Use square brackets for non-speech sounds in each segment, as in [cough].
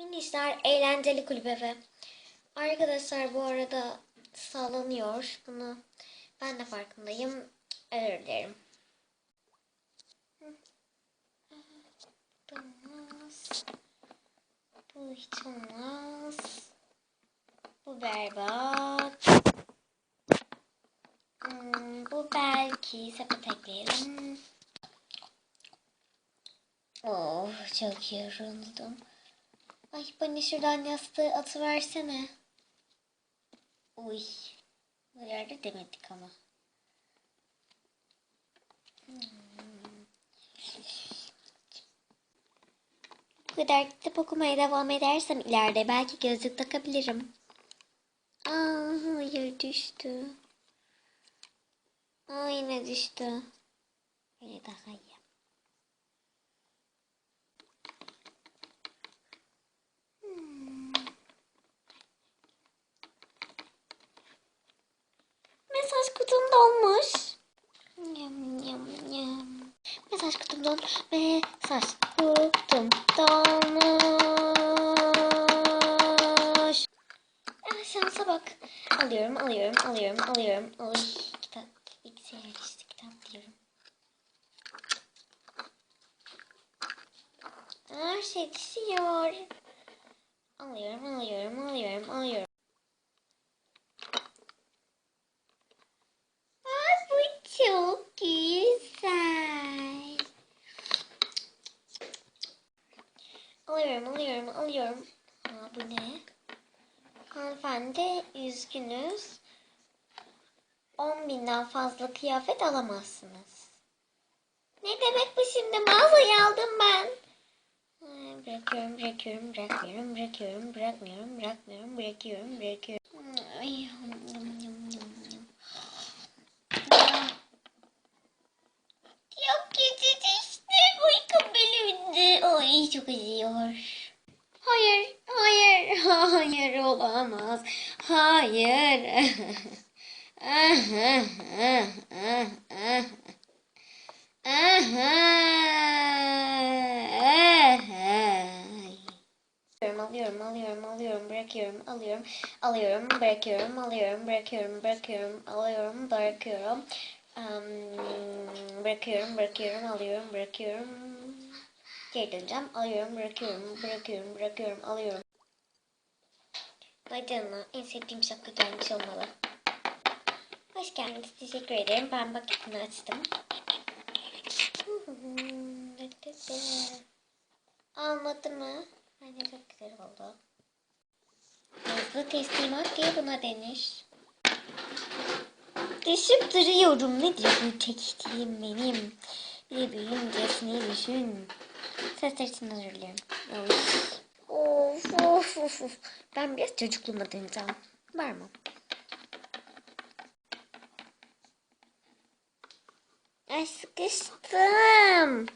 Minişler eğlenceli kulübe ve arkadaşlar bu arada sallanıyor. Bunu ben de farkındayım. Özür dilerim. Olmaz. Bu hiç olmaz. Bu berbat. Hmm, bu belki sepet ekleyelim. Oh çok yoruldum. Ay bana şuradan yastığı atıversene. Uy. Bu yerde demedik ama. Hmm. Bu kadar kitap okumaya devam edersem ileride belki gözlük takabilirim. Aa hayır düştü. Aa yine düştü. Böyle daha iyi. Hmm. Mesaj kutum dolmuş. Yam yam yam. Mesaj kutum dolmuş. Ah, şansa bak. Alıyorum, alıyorum, alıyorum, alıyorum. Oy, kitap, bilgisayar işte kitap diyorum. Her şey düşüyor. Alıyorum, alıyorum, alıyorum, alıyorum. Aa, bu çok güzel. Alıyorum, alıyorum, alıyorum. Aa, bu ne? Hanımefendi, üzgünüz. 10 binden fazla kıyafet alamazsınız. Ne demek bu şimdi? Mağazayı aldım ben. Ay, Bırakıyorum, bırakıyorum, bırakmıyorum, bırakıyorum, bırakmıyorum, bırakmıyorum, bırakıyorum, bırakıyorum. Ay, yum, yum, yum, yum, yum. Çok kötü düştü. Uykum bölündü. Ay çok acıyor. Hayır, hayır, [laughs] hayır olamaz. Hayır. Alıyorum, alıyorum, alıyorum, bırakıyorum, alıyorum, alıyorum, bırakıyorum, alıyorum, bırakıyorum, bırakıyorum, alıyorum, bırakıyorum, Em, bırakıyorum, bırakıyorum, alıyorum, bırakıyorum, geri döneceğim, alıyorum, bırakıyorum, bırakıyorum, bırakıyorum, alıyorum. Vay canına, en sevdiğim şapka gelmiş olmalı. Hoş geldiniz, teşekkür ederim. Ben paketini açtım. [laughs] Almadı mı? Bence çok güzel oldu. Hızlı teslimat diye buna denir. Düşüp duruyorum. Ne diyorsun çektiğim benim? Bir de büyüyüncesini düşün. Sesler için özür dilerim. Of. Of of of. Ben biraz çocukluğuma döneceğim. Var mı? Ay sıkıştım.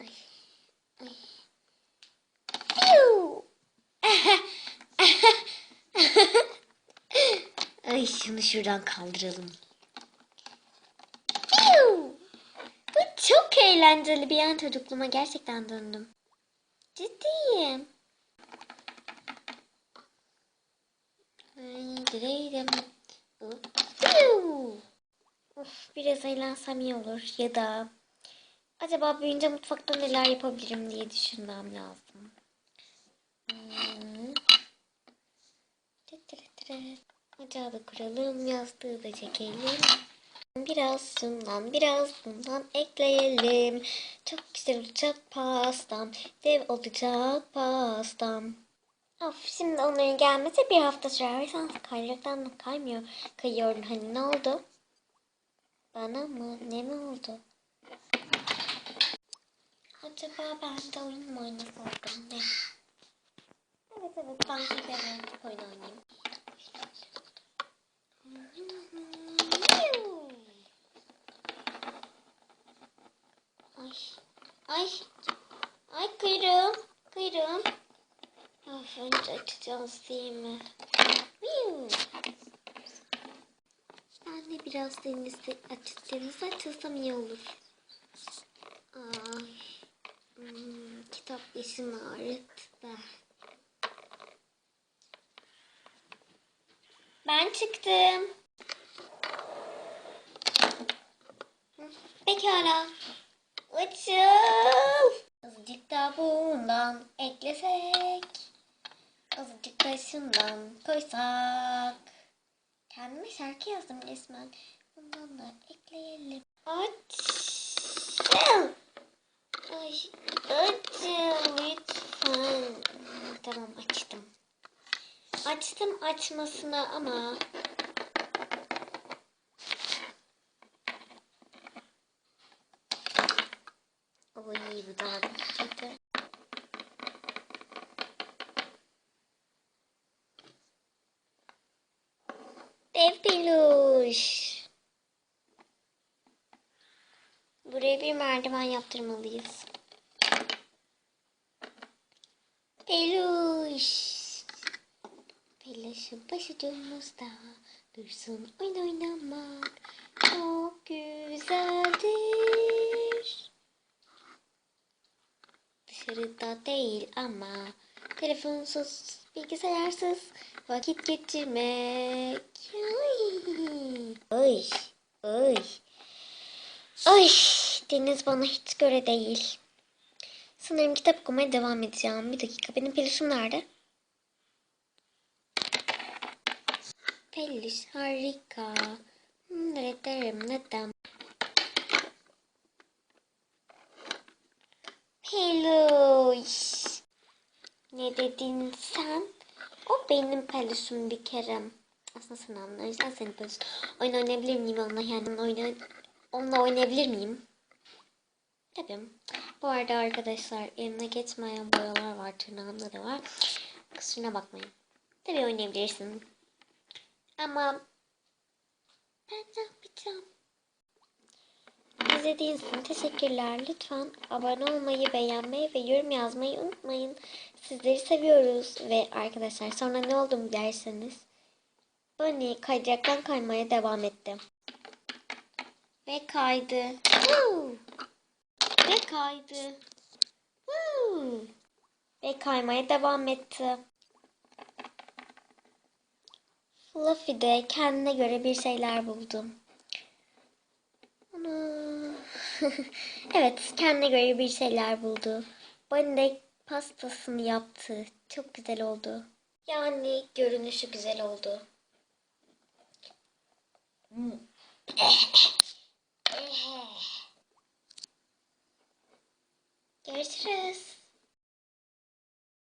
Ay. Ay. [laughs] Ay şunu şuradan kaldıralım. Piu. Bu çok eğlenceli bir an çocukluğuma gerçekten döndüm. Ciddiyim. Of biraz eğlensem iyi olur ya da acaba büyüyünce mutfakta neler yapabilirim diye düşünmem lazım. Hmm. Ocağı da kuralım, yastığı da çekelim. Biraz şundan, biraz bundan ekleyelim. Çok güzel olacak pastam, dev olacak pastam. Of şimdi onların gelmesi bir hafta sürer sen kaydıraktan da kaymıyor. Kayıyordun hani ne oldu? Bana mı? Ne mi oldu? Acaba ben de oyun mu oynasaydım ne? Evet evet ben de bir oyun oynayayım. Ay, ay, ay kıyrığım, kıyrığım. Of önce açacağız değil mi? Ben de biraz denizi açıp denizi açılsam iyi olur. Ay. Hmm, kitap kitap başım ağrıttı. Ben çıktım. Pekala. Açıl. Azıcık da bundan eklesek. Azıcık da şundan koysak. Kendime şarkı yazdım resmen. Bundan da ekleyelim. Açıl. Ay, açıl lütfen. Tamam açtım. Açtım açmasına ama Oy bu daha kötü. Dev peluş. Buraya bir merdiven yaptırmalıyız. Peluş. Peluşun başucumuzda dursun oyun oynamak çok güzeldir. Dışarıda değil ama telefonsuz, bilgisayarsız vakit geçirmek. Ay, ay, ay. Ay, deniz bana hiç göre değil. Sanırım kitap okumaya devam edeceğim. Bir dakika, benim peluşum nerede? Peluş harika. Hmm, Ne derim neden? Peluş. Ne dedin sen? O benim peluşum bir kere. Aslında sen anlarsan senin peluş. Oyun oynayabilir miyim onunla? Yani oyna, onunla oynayabilir miyim? Tabii. Bu arada arkadaşlar eline geçmeyen boyalar var. Tırnağımda da var. Kusuruna bakmayın. Tabii oynayabilirsin. Ama ben ne yapacağım? İzlediğiniz için teşekkürler. Lütfen abone olmayı, beğenmeyi ve yorum yazmayı unutmayın. Sizleri seviyoruz. Ve arkadaşlar sonra ne oldu mu derseniz. Bunny kaydıraktan kaymaya devam etti. Ve kaydı. Woo! Ve kaydı. Woo! Ve kaymaya devam etti. Fluffy de kendine göre bir şeyler buldum. [laughs] Evet, kendine göre bir şeyler buldu. De pastasını yaptı. Çok güzel oldu. Yani görünüşü güzel oldu. [laughs] Görüşürüz.